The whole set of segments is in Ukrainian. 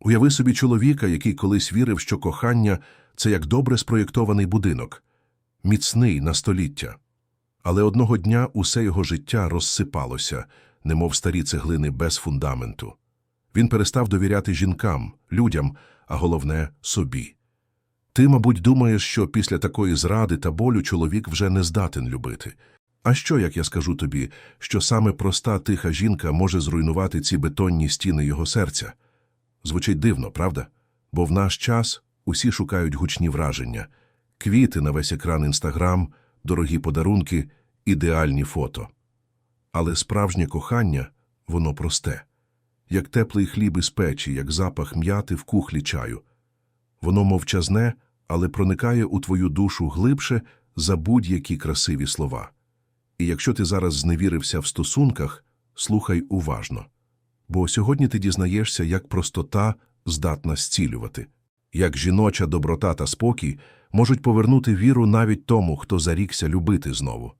Уяви собі чоловіка, який колись вірив, що кохання це як добре спроєктований будинок, міцний на століття. Але одного дня усе його життя розсипалося, немов старі цеглини без фундаменту. Він перестав довіряти жінкам, людям, а головне собі. Ти, мабуть, думаєш, що після такої зради та болю чоловік вже не здатен любити. А що, як я скажу тобі, що саме проста тиха жінка може зруйнувати ці бетонні стіни його серця? Звучить дивно, правда? Бо в наш час усі шукають гучні враження, квіти на весь екран інстаграм, дорогі подарунки, ідеальні фото. Але справжнє кохання, воно просте, як теплий хліб із печі, як запах м'яти в кухлі чаю. Воно мовчазне, але проникає у твою душу глибше за будь-які красиві слова. І якщо ти зараз зневірився в стосунках, слухай уважно. Бо сьогодні ти дізнаєшся, як простота здатна зцілювати, як жіноча доброта та спокій можуть повернути віру навіть тому, хто зарікся любити знову.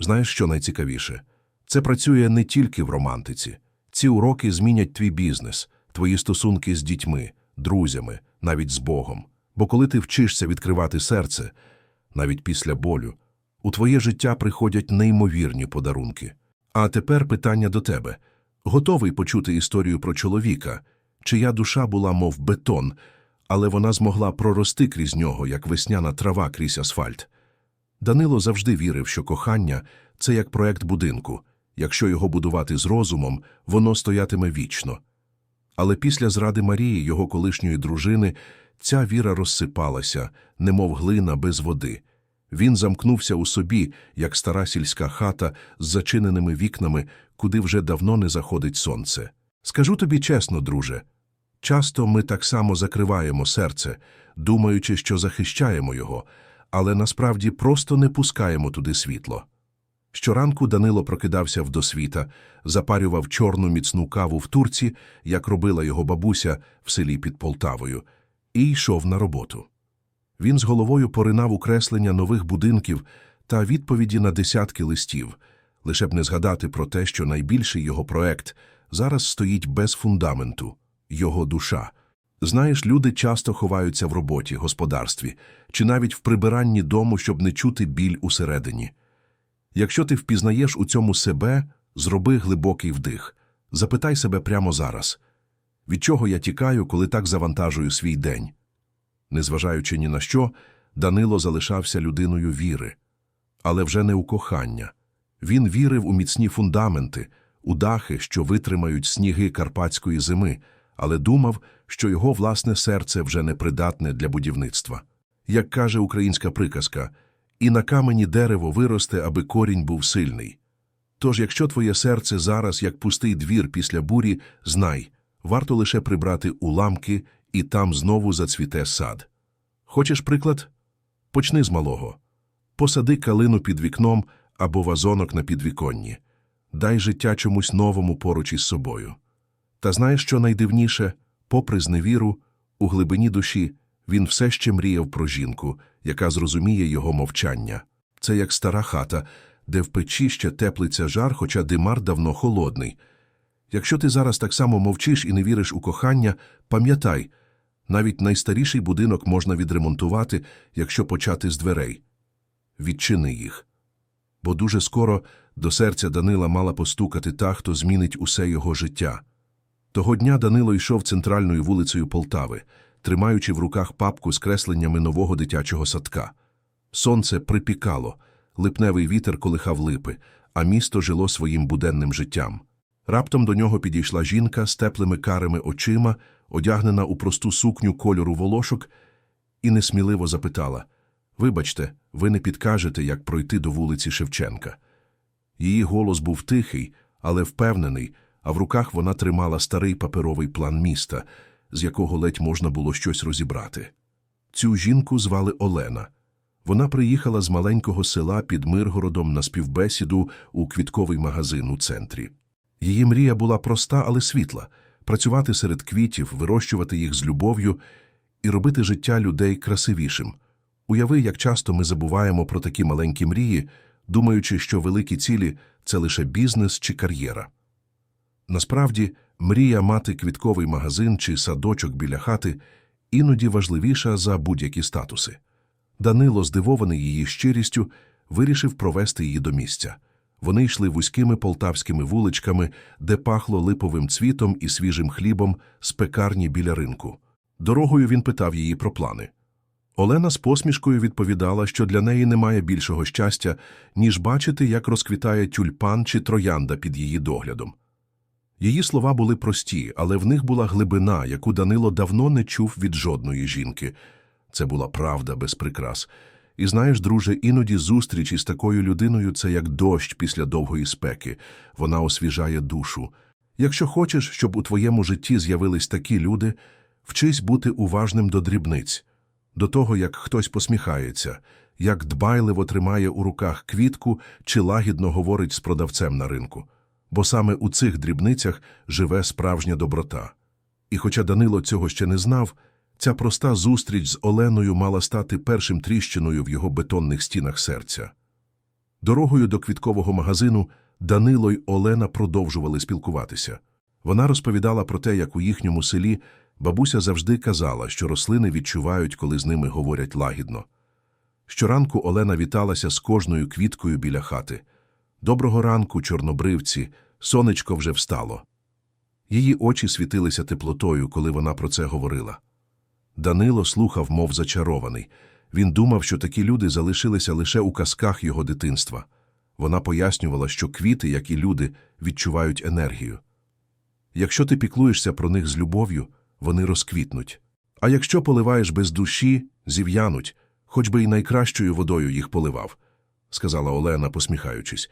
Знаєш, що найцікавіше? Це працює не тільки в романтиці. Ці уроки змінять твій бізнес, твої стосунки з дітьми, друзями, навіть з Богом. Бо коли ти вчишся відкривати серце, навіть після болю, у твоє життя приходять неймовірні подарунки. А тепер питання до тебе. Готовий почути історію про чоловіка, чия душа була мов бетон, але вона змогла прорости крізь нього, як весняна трава крізь асфальт. Данило завжди вірив, що кохання – це як проект будинку. Якщо його будувати з розумом, воно стоятиме вічно. Але після зради Марії, його колишньої дружини, ця віра розсипалася, немов глина без води. Він замкнувся у собі, як стара сільська хата з зачиненими вікнами, куди вже давно не заходить сонце. Скажу тобі чесно, друже, часто ми так само закриваємо серце, думаючи, що захищаємо його, але насправді просто не пускаємо туди світло. Щоранку Данило прокидався в досвіта, запарював чорну міцну каву в турці, як робила його бабуся в селі під Полтавою, і йшов на роботу. Він з головою поринав у креслення нових будинків та відповіді на десятки листів, лише б не згадати про те, що найбільший його проект зараз стоїть без фундаменту – його душа. Знаєш, люди часто ховаються в роботі, господарстві чи навіть в прибиранні дому, щоб не чути біль усередині. Якщо ти впізнаєш у цьому себе, зроби глибокий вдих. Запитай себе прямо зараз. Від чого я тікаю, коли так завантажую свій день? Незважаючи ні на що, Данило залишався людиною віри. Але вже не у кохання. Він вірив у міцні фундаменти, у дахи, що витримають сніги карпатської зими, але думав, що його власне серце вже не придатне для будівництва. Як каже українська приказка, і на камені дерево виросте, аби корінь був сильний. Тож, якщо твоє серце зараз, як пустий двір після бурі, знай, варто лише прибрати уламки, і там знову зацвіте сад. Хочеш приклад? Почни з малого. Посади калину під вікном або вазонок на підвіконні. Дай життя чомусь новому поруч із собою. Та знаєш, що найдивніше? Попри зневіру, у глибині душі він все ще мріяв про жінку, яка зрозуміє його мовчання. Це як стара хата, де в печі ще теплиться жар, хоча димар давно холодний. Якщо ти зараз так само мовчиш і не віриш у кохання, пам'ятай, навіть найстаріший будинок можна відремонтувати, якщо почати з дверей. Відчини їх. Бо дуже скоро до серця Данила мала постукати та, хто змінить усе його життя. Того дня Данило йшов центральною вулицею Полтави, тримаючи в руках папку з кресленнями нового дитячого садка. Сонце припікало, липневий вітер колихав липи, а місто жило своїм буденним життям. Раптом до нього підійшла жінка з теплими карими очима, одягнена у просту сукню кольору волошок, і несміливо запитала Вибачте, ви не підкажете, як пройти до вулиці Шевченка. Її голос був тихий, але впевнений, а в руках вона тримала старий паперовий план міста, з якого ледь можна було щось розібрати. Цю жінку звали Олена. Вона приїхала з маленького села під Миргородом на співбесіду у квітковий магазин у центрі. Її мрія була проста, але світла працювати серед квітів, вирощувати їх з любов'ю і робити життя людей красивішим. Уяви, як часто ми забуваємо про такі маленькі мрії, думаючи, що великі цілі це лише бізнес чи кар'єра. Насправді, мрія мати квітковий магазин чи садочок біля хати іноді важливіша за будь-які статуси. Данило, здивований її щирістю, вирішив провести її до місця. Вони йшли вузькими полтавськими вуличками, де пахло липовим цвітом і свіжим хлібом з пекарні біля ринку. Дорогою він питав її про плани. Олена з посмішкою відповідала, що для неї немає більшого щастя, ніж бачити, як розквітає тюльпан чи троянда під її доглядом. Її слова були прості, але в них була глибина, яку Данило давно не чув від жодної жінки. Це була правда без прикрас. І знаєш, друже, іноді зустріч із такою людиною – це як дощ після довгої спеки. Вона освіжає душу. Якщо хочеш, щоб у твоєму житті з'явились такі люди, вчись бути уважним до дрібниць, до того, як хтось посміхається, як дбайливо тримає у руках квітку чи лагідно говорить з продавцем на ринку. Бо саме у цих дрібницях живе справжня доброта. І хоча Данило цього ще не знав, ця проста зустріч з Оленою мала стати першим тріщиною в його бетонних стінах серця. Дорогою до квіткового магазину Данило й Олена продовжували спілкуватися. Вона розповідала про те, як у їхньому селі бабуся завжди казала, що рослини відчувають, коли з ними говорять лагідно. Щоранку Олена віталася з кожною квіткою біля хати. Доброго ранку, чорнобривці, сонечко вже встало. Її очі світилися теплотою, коли вона про це говорила. Данило слухав, мов зачарований. Він думав, що такі люди залишилися лише у казках його дитинства. Вона пояснювала, що квіти, як і люди, відчувають енергію. Якщо ти піклуєшся про них з любов'ю, вони розквітнуть. А якщо поливаєш без душі, зів'януть, хоч би й найкращою водою їх поливав, сказала Олена, посміхаючись.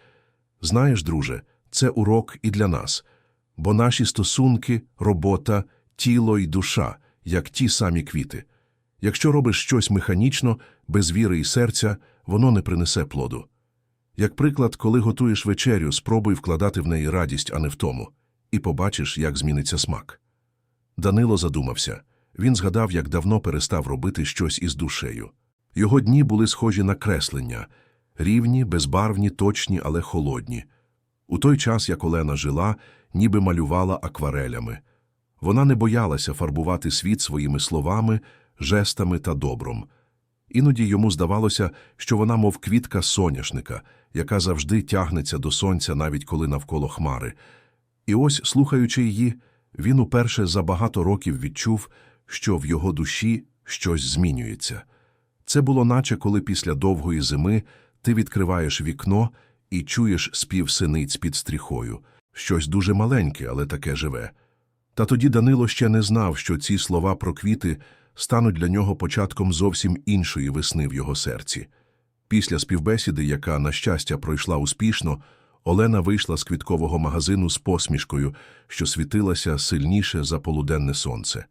Знаєш, друже, це урок і для нас, бо наші стосунки, робота, тіло і душа, як ті самі квіти. Якщо робиш щось механічно, без віри і серця, воно не принесе плоду. Як приклад, коли готуєш вечерю, спробуй вкладати в неї радість, а не в тому, і побачиш, як зміниться смак. Данило задумався. Він згадав, як давно перестав робити щось із душею. Його дні були схожі на креслення рівні, безбарвні, точні, але холодні. У той час, як Олена жила, ніби малювала акварелями. Вона не боялася фарбувати світ своїми словами, жестами та добром. Іноді йому здавалося, що вона, мов квітка соняшника, яка завжди тягнеться до сонця, навіть коли навколо хмари. І ось, слухаючи її, він уперше за багато років відчув, що в його душі щось змінюється. Це було наче коли після довгої зими ти відкриваєш вікно і чуєш спів синиць під стріхою. Щось дуже маленьке, але таке живе. Та тоді Данило ще не знав, що ці слова про квіти стануть для нього початком зовсім іншої весни в його серці. Після співбесіди, яка, на щастя, пройшла успішно, Олена вийшла з квіткового магазину з посмішкою, що світилася сильніше за полуденне сонце.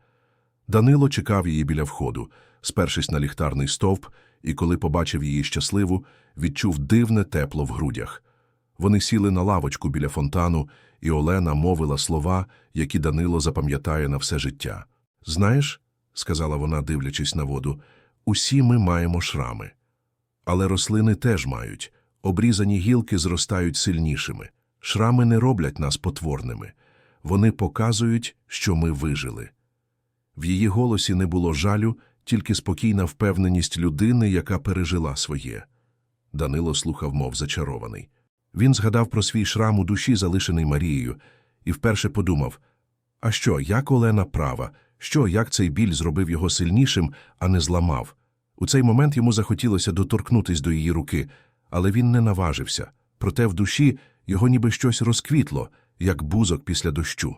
Данило чекав її біля входу, спершись на ліхтарний стовп, і коли побачив її щасливу, відчув дивне тепло в грудях. Вони сіли на лавочку біля фонтану, і Олена мовила слова, які Данило запам'ятає на все життя. Знаєш, сказала вона, дивлячись на воду, усі ми маємо шрами. Але рослини теж мають. Обрізані гілки зростають сильнішими. Шрами не роблять нас потворними. Вони показують, що ми вижили. В її голосі не було жалю, тільки спокійна впевненість людини, яка пережила своє. Данило слухав, мов зачарований. Він згадав про свій шрам у душі, залишений Марією, і вперше подумав а що, як Олена права, що, як цей біль зробив його сильнішим, а не зламав. У цей момент йому захотілося доторкнутись до її руки, але він не наважився. Проте в душі його ніби щось розквітло, як бузок після дощу.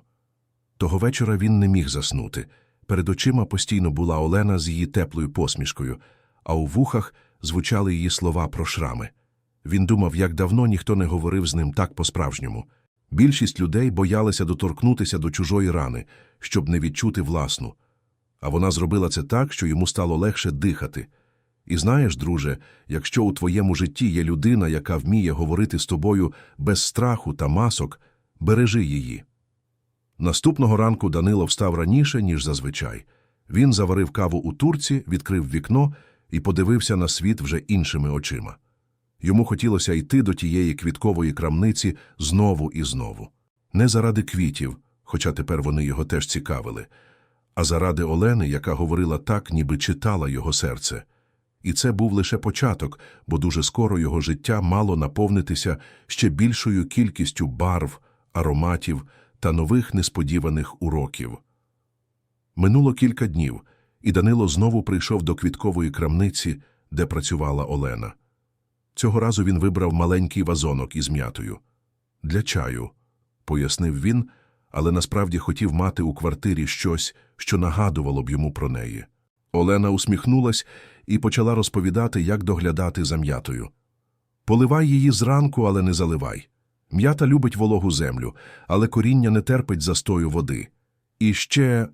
Того вечора він не міг заснути. Перед очима постійно була Олена з її теплою посмішкою, а у вухах звучали її слова про шрами. Він думав, як давно ніхто не говорив з ним так по-справжньому. Більшість людей боялися доторкнутися до чужої рани, щоб не відчути власну. А вона зробила це так, що йому стало легше дихати. І знаєш, друже, якщо у твоєму житті є людина, яка вміє говорити з тобою без страху та масок, бережи її. Наступного ранку Данило встав раніше, ніж зазвичай. Він заварив каву у турці, відкрив вікно і подивився на світ вже іншими очима. Йому хотілося йти до тієї квіткової крамниці знову і знову. Не заради квітів, хоча тепер вони його теж цікавили, а заради Олени, яка говорила так, ніби читала його серце. І це був лише початок, бо дуже скоро його життя мало наповнитися ще більшою кількістю барв, ароматів та нових несподіваних уроків. Минуло кілька днів, і Данило знову прийшов до квіткової крамниці, де працювала Олена. Цього разу він вибрав маленький вазонок із м'ятою. Для чаю, пояснив він, але насправді хотів мати у квартирі щось, що нагадувало б йому про неї. Олена усміхнулась і почала розповідати, як доглядати за м'ятою. Поливай її зранку, але не заливай. М'ята любить вологу землю, але коріння не терпить застою води. І ще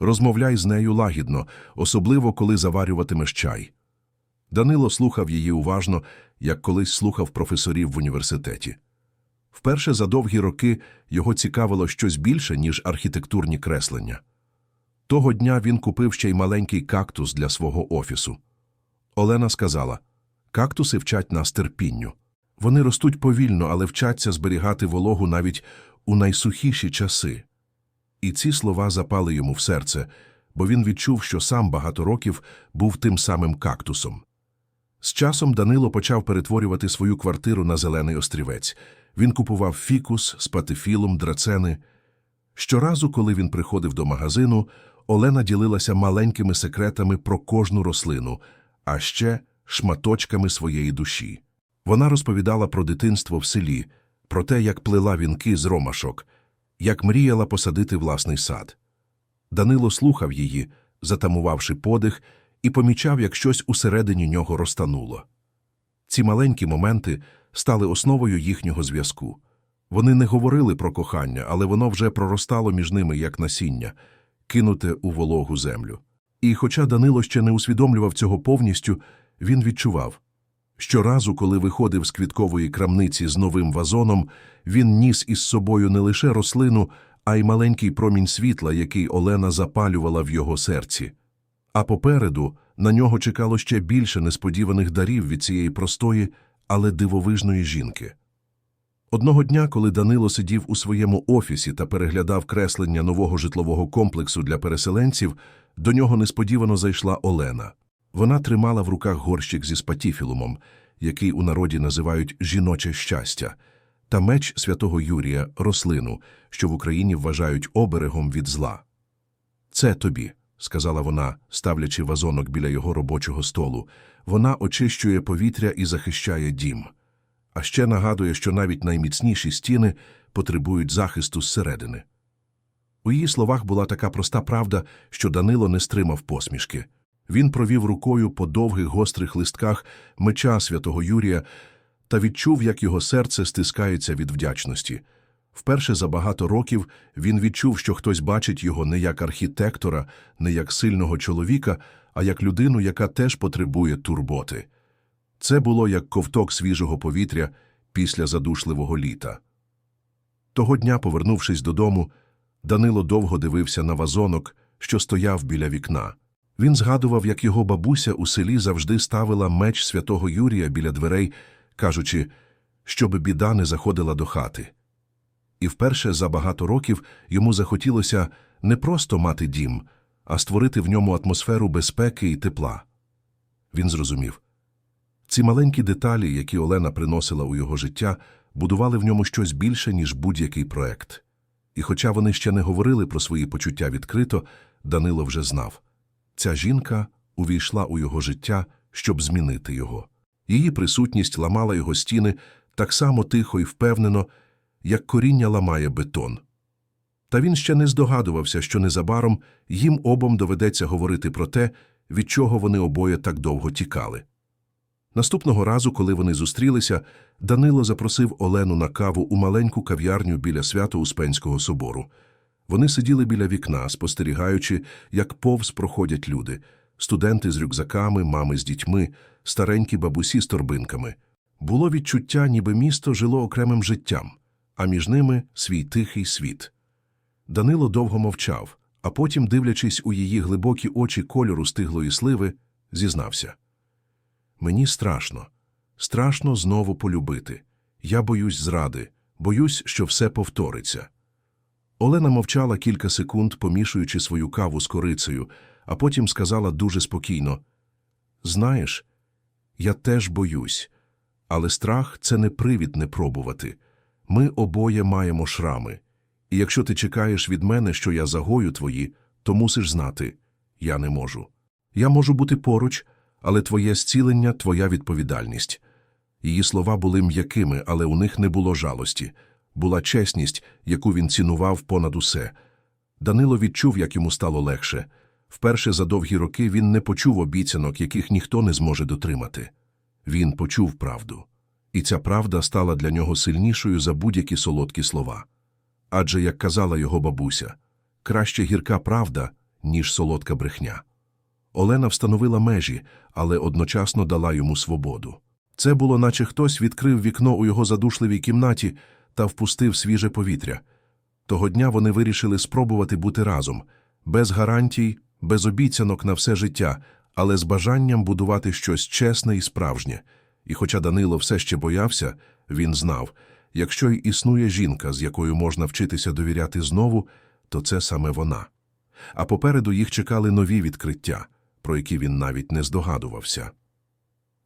розмовляй з нею лагідно, особливо коли заварюватимеш чай. Данило слухав її уважно, як колись слухав професорів в університеті. Вперше за довгі роки його цікавило щось більше, ніж архітектурні креслення. Того дня він купив ще й маленький кактус для свого офісу. Олена сказала, кактуси вчать нас терпінню. Вони ростуть повільно, але вчаться зберігати вологу навіть у найсухіші часи. І ці слова запали йому в серце, бо він відчув, що сам багато років був тим самим кактусом. З часом Данило почав перетворювати свою квартиру на зелений острівець. Він купував фікус, спатифілум, драцени. Щоразу, коли він приходив до магазину, Олена ділилася маленькими секретами про кожну рослину, а ще шматочками своєї душі. Вона розповідала про дитинство в селі, про те, як плела вінки з ромашок, як мріяла посадити власний сад. Данило слухав її, затамувавши подих, і помічав, як щось усередині нього розтануло. Ці маленькі моменти стали основою їхнього зв'язку. Вони не говорили про кохання, але воно вже проростало між ними, як насіння, кинуте у вологу землю. І хоча Данило ще не усвідомлював цього повністю, він відчував. Щоразу, коли виходив з квіткової крамниці з новим вазоном, він ніс із собою не лише рослину, а й маленький промінь світла, який Олена запалювала в його серці. А попереду на нього чекало ще більше несподіваних дарів від цієї простої, але дивовижної жінки. Одного дня, коли Данило сидів у своєму офісі та переглядав креслення нового житлового комплексу для переселенців, до нього несподівано зайшла Олена. Вона тримала в руках горщик зі спатіфілумом, який у народі називають «жіноче щастя», та меч святого Юрія – рослину, що в Україні вважають оберегом від зла. «Це тобі», – сказала вона, ставлячи вазонок біля його робочого столу. «Вона очищує повітря і захищає дім. А ще нагадує, що навіть найміцніші стіни потребують захисту зсередини». У її словах була така проста правда, що Данило не стримав посмішки. Він провів рукою по довгих гострих листках меча святого Юрія та відчув, як його серце стискається від вдячності. Вперше за багато років він відчув, що хтось бачить його не як архітектора, не як сильного чоловіка, а як людину, яка теж потребує турботи. Це було як ковток свіжого повітря після задушливого літа. Того дня, повернувшись додому, Данило довго дивився на вазонок, що стояв біля вікна. Він згадував, як його бабуся у селі завжди ставила меч святого Юрія біля дверей, кажучи, щоб біда не заходила до хати. І вперше за багато років йому захотілося не просто мати дім, а створити в ньому атмосферу безпеки і тепла. Він зрозумів. Ці маленькі деталі, які Олена приносила у його життя, будували в ньому щось більше, ніж будь-який проект. І хоча вони ще не говорили про свої почуття відкрито, Данило вже знав. Ця жінка увійшла у його життя, щоб змінити його. Її присутність ламала його стіни так само тихо і впевнено, як коріння ламає бетон. Та він ще не здогадувався, що незабаром їм обом доведеться говорити про те, від чого вони обоє так довго тікали. Наступного разу, коли вони зустрілися, Данило запросив Олену на каву у маленьку кав'ярню біля Свято-Успенського собору. Вони сиділи біля вікна, спостерігаючи, як повз проходять люди – студенти з рюкзаками, мами з дітьми, старенькі бабусі з торбинками. Було відчуття, ніби місто жило окремим життям, а між ними – свій тихий світ. Данило довго мовчав, а потім, дивлячись у її глибокі очі кольору стиглої сливи, зізнався. Мені страшно. Страшно знову полюбити. Я боюсь зради, боюсь, що все повториться. Олена мовчала кілька секунд, помішуючи свою каву з корицею, а потім сказала дуже спокійно: Знаєш, я теж боюсь, але страх це не привід не пробувати. Ми обоє маємо шрами. І якщо ти чекаєш від мене, що я загою твої, то мусиш знати я не можу. Я можу бути поруч, але твоє зцілення твоя відповідальність. Її слова були м'якими, але у них не було жалості. Була чесність, яку він цінував понад усе. Данило відчув, як йому стало легше. Вперше за довгі роки він не почув обіцянок, яких ніхто не зможе дотримати. Він почув правду. І ця правда стала для нього сильнішою за будь-які солодкі слова. Адже, як казала його бабуся, краще гірка правда, ніж солодка брехня. Олена встановила межі, але одночасно дала йому свободу. Це було, наче хтось відкрив вікно у його задушливій кімнаті та впустив свіже повітря. Того дня вони вирішили спробувати бути разом, без гарантій, без обіцянок на все життя, але з бажанням будувати щось чесне і справжнє. І хоча Данило все ще боявся, він знав, якщо й існує жінка, з якою можна вчитися довіряти знову, то це саме вона. А попереду їх чекали нові відкриття, про які він навіть не здогадувався.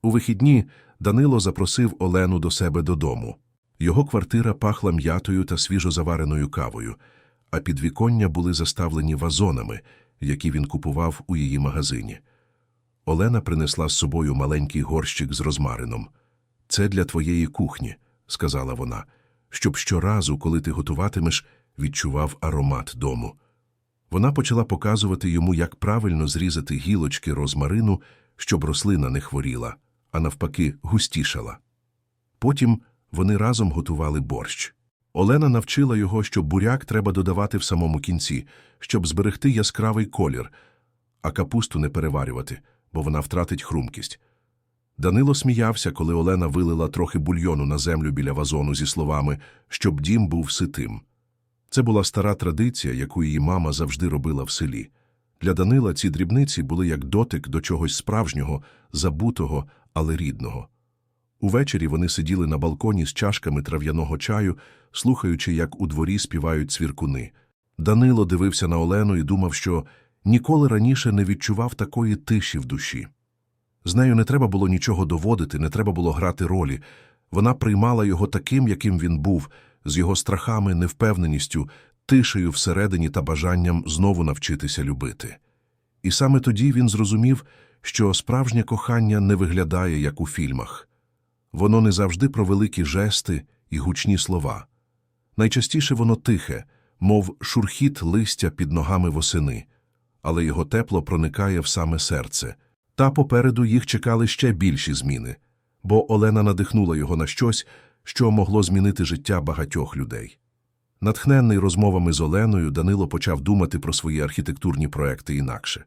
У вихідні Данило запросив Олену до себе додому. Його квартира пахла м'ятою та свіжозавареною кавою, а підвіконня були заставлені вазонами, які він купував у її магазині. Олена принесла з собою маленький горщик з розмарином. Це для твоєї кухні, сказала вона, щоб щоразу, коли ти готуватимеш, відчував аромат дому. Вона почала показувати йому, як правильно зрізати гілочки розмарину, щоб рослина не хворіла, а навпаки, густішала. Потім вони разом готували борщ. Олена навчила його, що буряк треба додавати в самому кінці, щоб зберегти яскравий колір, а капусту не переварювати, бо вона втратить хрумкість. Данило сміявся, коли Олена вилила трохи бульйону на землю біля вазону зі словами, щоб дім був ситим. Це була стара традиція, яку її мама завжди робила в селі. Для Данила ці дрібниці були як дотик до чогось справжнього, забутого, але рідного. Увечері вони сиділи на балконі з чашками трав'яного чаю, слухаючи, як у дворі співають цвіркуни. Данило дивився на Олену і думав, що ніколи раніше не відчував такої тиші в душі. З нею не треба було нічого доводити, не треба було грати ролі. Вона приймала його таким, яким він був, з його страхами, невпевненістю, тишею всередині та бажанням знову навчитися любити. І саме тоді він зрозумів, що справжнє кохання не виглядає, як у фільмах. Воно не завжди про великі жести і гучні слова. Найчастіше воно тихе, мов шурхіт листя під ногами восени, але його тепло проникає в саме серце. Та попереду їх чекали ще більші зміни, бо Олена надихнула його на щось, що могло змінити життя багатьох людей. Натхненний розмовами з Оленою, Данило почав думати про свої архітектурні проекти інакше.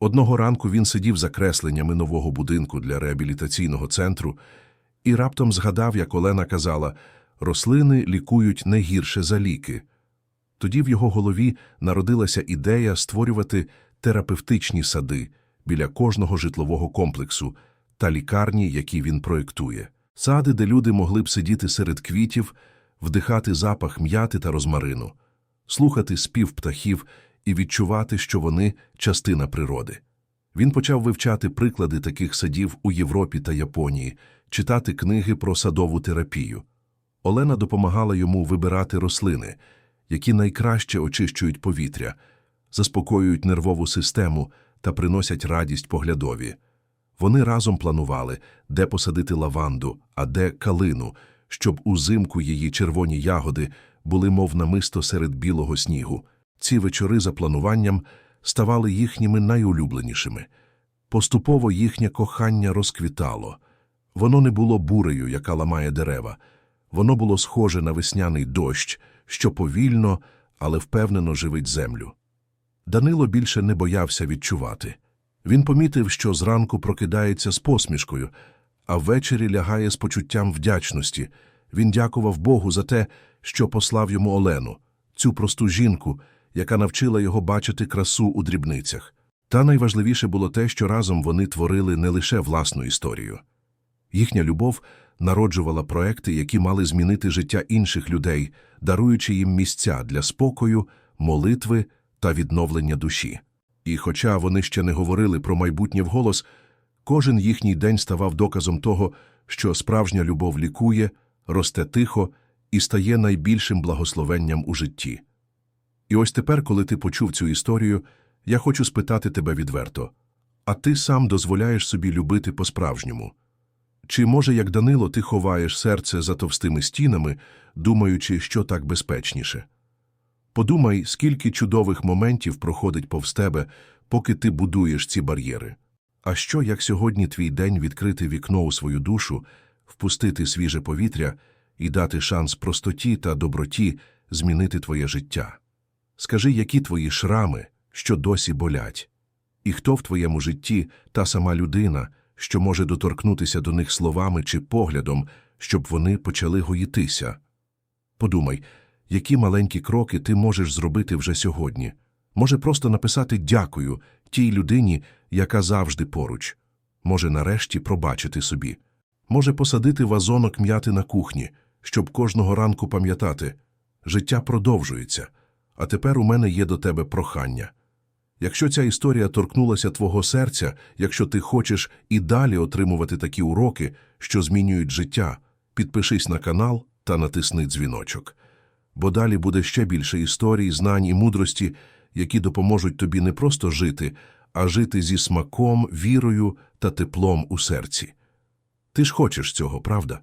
Одного ранку він сидів за кресленнями нового будинку для реабілітаційного центру і раптом згадав, як Олена казала, рослини лікують не гірше за ліки. Тоді в його голові народилася ідея створювати терапевтичні сади біля кожного житлового комплексу та лікарні, які він проєктує. Сади, де люди могли б сидіти серед квітів, вдихати запах м'яти та розмарину, слухати спів птахів і відчувати, що вони частина природи. Він почав вивчати приклади таких садів у Європі та Японії, читати книги про садову терапію. Олена допомагала йому вибирати рослини, які найкраще очищують повітря, заспокоюють нервову систему та приносять радість поглядові. Вони разом планували, де посадити лаванду, а де калину, щоб узимку її червоні ягоди були мов намисто серед білого снігу. Ці вечори за плануванням ставали їхніми найулюбленішими. Поступово їхнє кохання розквітало. Воно не було бурею, яка ламає дерева. Воно було схоже на весняний дощ, що повільно, але впевнено живить землю. Данило більше не боявся відчувати. Він помітив, що зранку прокидається з посмішкою, а ввечері лягає з почуттям вдячності. Він дякував Богу за те, що послав йому Олену, цю просту жінку, яка навчила його бачити красу у дрібницях. Та найважливіше було те, що разом вони творили не лише власну історію. Їхня любов народжувала проекти, які мали змінити життя інших людей, даруючи їм місця для спокою, молитви та відновлення душі. І хоча вони ще не говорили про майбутнє вголос, кожен їхній день ставав доказом того, що справжня любов лікує, росте тихо і стає найбільшим благословенням у житті. І ось тепер, коли ти почув цю історію, я хочу спитати тебе відверто. А ти сам дозволяєш собі любити по-справжньому? Чи, може, як Данило, ти ховаєш серце за товстими стінами, думаючи, що так безпечніше? Подумай, скільки чудових моментів проходить повз тебе, поки ти будуєш ці бар'єри. А що, як сьогодні твій день відкрити вікно у свою душу, впустити свіже повітря і дати шанс простоті та доброті змінити твоє життя? Скажи, які твої шрами, що досі болять? І хто в твоєму житті та сама людина, що може доторкнутися до них словами чи поглядом, щоб вони почали гоїтися? Подумай, які маленькі кроки ти можеш зробити вже сьогодні. Може просто написати «дякую» тій людині, яка завжди поруч. Може нарешті пробачити собі. Може посадити вазонок м'яти на кухні, щоб кожного ранку пам'ятати. Життя продовжується, а тепер у мене є до тебе прохання. Якщо ця історія торкнулася твого серця, якщо ти хочеш і далі отримувати такі уроки, що змінюють життя, підпишись на канал та натисни дзвіночок. Бо далі буде ще більше історій, знань і мудрості, які допоможуть тобі не просто жити, а жити зі смаком, вірою та теплом у серці. Ти ж хочеш цього, правда?